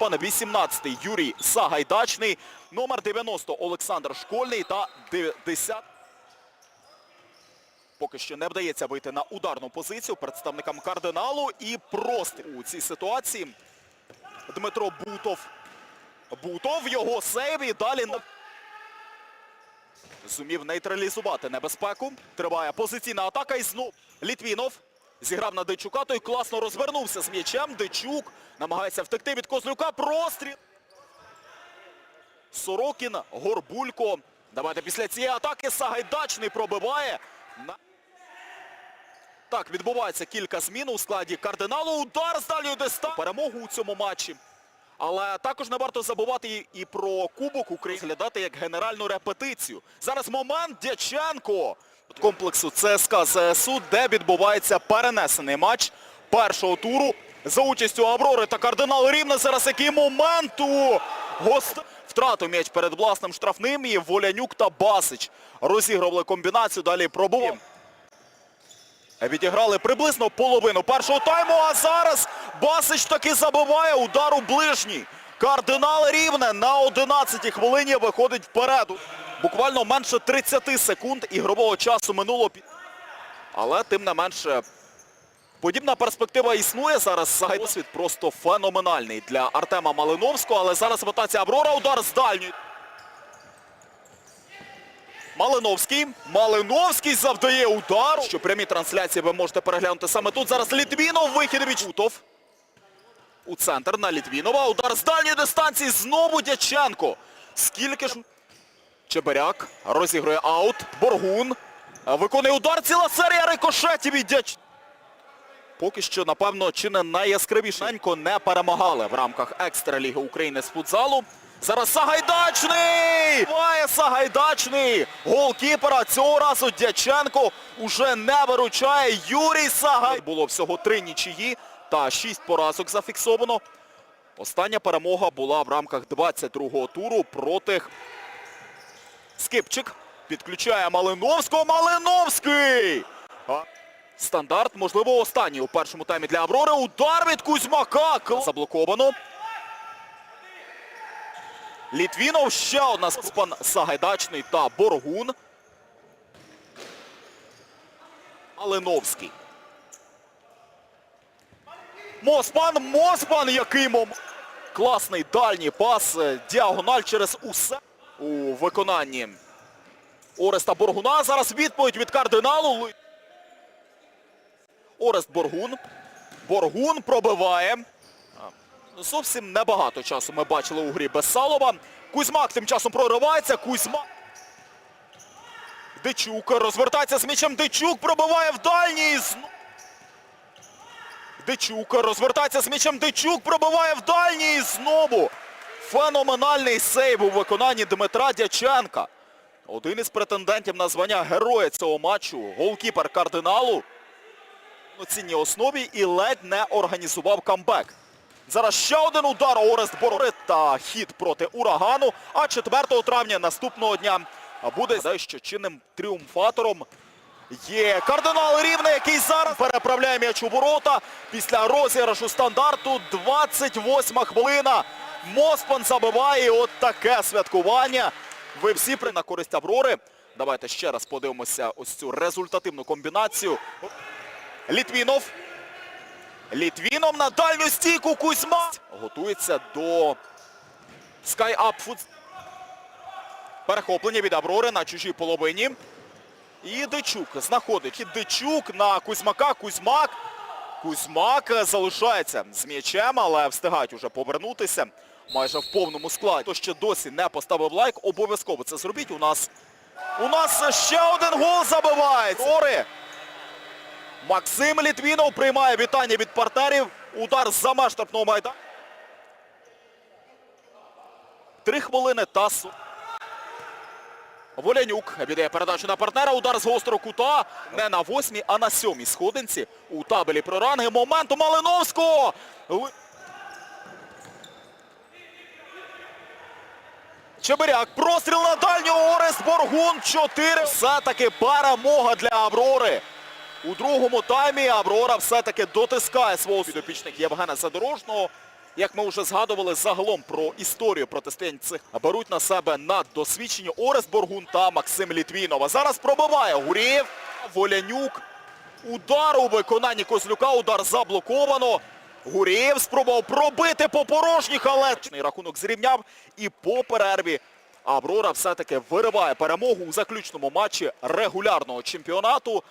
Моспан, 18-й Юрій Сагайдачний, номер 90 Олександр Школьний та 10 Поки що не вдається вийти на ударну позицію представникам кардиналу і простріл у цій ситуації. Дмитро Бутов. Бутов його сейв і далі. Зумів нейтралізувати небезпеку. Триває позиційна атака і знов Літвінов зіграв на Дичука. Той класно розвернувся з м'ячем. Дичук намагається втекти від Козлюка. Простріл. Сорокін, Горбулько. Давайте після цієї атаки Сагайдачний пробиває. Так, відбувається кілька змін у складі кардиналу. Удар з дальньої дистанції. Перемогу у цьому матчі. Але також не варто забувати і- про Кубок України. Глядати як генеральну репетицію. Зараз момент Дяченко. Комплексу ЦСКА ЗСУ, де відбувається перенесений матч першого туру за участю Аврори та кардинал Рівне. Зараз який момент у гост... Втратив м'яч перед власним штрафним і Волянюк та Басич розігрували комбінацію, далі пробував. Відіграли приблизно половину першого тайму, а зараз Басич таки забиває удар у ближній. Кардинал Рівне на 11-й хвилині виходить вперед. Буквально менше 30 секунд ігрового часу минуло. Але тим не менше, подібна перспектива існує зараз. Досвід просто феноменальний для Артема Малиновського, але зараз ротація Аврора, удар з дальньої. Малиновський. Малиновський завдає удар. Що прямі трансляції ви можете переглянути саме тут. Зараз Літвінов, вихід від Чутов. У центр на Літвінова. Удар з дальньої дистанції. Знову Дяченко. Скільки ж... Чебиряк розігрує аут. Боргун. Виконує удар. Ціла серія рикошетів Дяч... Поки що, напевно, чи не найяскравіше Ненько не перемагали в рамках Екстраліги України з футзалу. Зараз Сагайдачний! Має Сагайдачний! Голкіпера цього разу Дяченко уже не виручає. Юрій Сагай. Було всього три нічиї та шість поразок зафіксовано. Остання перемога була в рамках 22-го туру проти Скипчик. Підключає Малиновського. Малиновський! Стандарт, можливо, останній у першому таймі для Аврори. Удар від Кузьмака. Заблоковано. Літвінов ще одна спан Сагайдачний та Боргун. Малиновський. Моспан, Моспан, який мом... Класний дальній пас, е, діагональ через усе у виконанні Ореста Боргуна. Зараз відповідь від кардиналу. Орест Боргун. Боргун пробиває. Зовсім небагато часу ми бачили у грі Бесалова. Кузьмак тим часом проривається. Кузьмак. Дичук розвертається з м'ячем. Дичук пробиває в дальній. Дичук розвертається з м'ячем. Дичук пробиває в дальній знову. Феноменальний сейв у виконанні Дмитра Дяченка. Один із претендентів на звання героя цього матчу. Голкіпер кардиналу повноцінній основі і ледь не організував камбек. Зараз ще один удар Орест Борори та хід проти урагану. А 4 травня наступного дня буде що чинним тріумфатором є кардинал Рівне, який зараз переправляє м'яч у ворота після розіграшу стандарту. 28 хвилина. Моспан забиває от таке святкування. Ви всі при на користь Аврори. Давайте ще раз подивимося ось цю результативну комбінацію. Літвінов. Літвінов на дальню стійку Кузьма. Готується до Sky Up Foot. Перехоплення від Аврори на чужій половині. І Дичук знаходить. І Дичук на Кузьмака. Кузьмак. Кузьмак залишається з м'ячем, але встигають уже повернутися майже в повному складі. Хто ще досі не поставив лайк, обов'язково це зробіть. У нас у нас ще один гол забиває. Ори. Максим Літвінов приймає вітання від партнерів. Удар за меж штрафного майдану. Три хвилини та су- Волянюк віддає передачу на партнера. Удар з гострого кута. Не на восьмій, а на сьомій сходинці. У табелі про ранги. Момент у Малиновського. Чебиряк. Простріл на дальню. Орест Боргун. 4. Все-таки перемога для Аврори. У другому таймі Аврора все-таки дотискає свого підопічника Євгена Задорожного. як ми вже згадували загалом про історію протистоянь цих, беруть на себе наддосвідчені Орест Боргун та Максим Літвінов. А зараз пробиває Гурєєв, Волянюк. Удар у виконанні Козлюка, удар заблоковано. Гурєєв спробував пробити по порожніх, але рахунок зрівняв. І по перерві Аврора все-таки вириває перемогу у заключному матчі регулярного чемпіонату.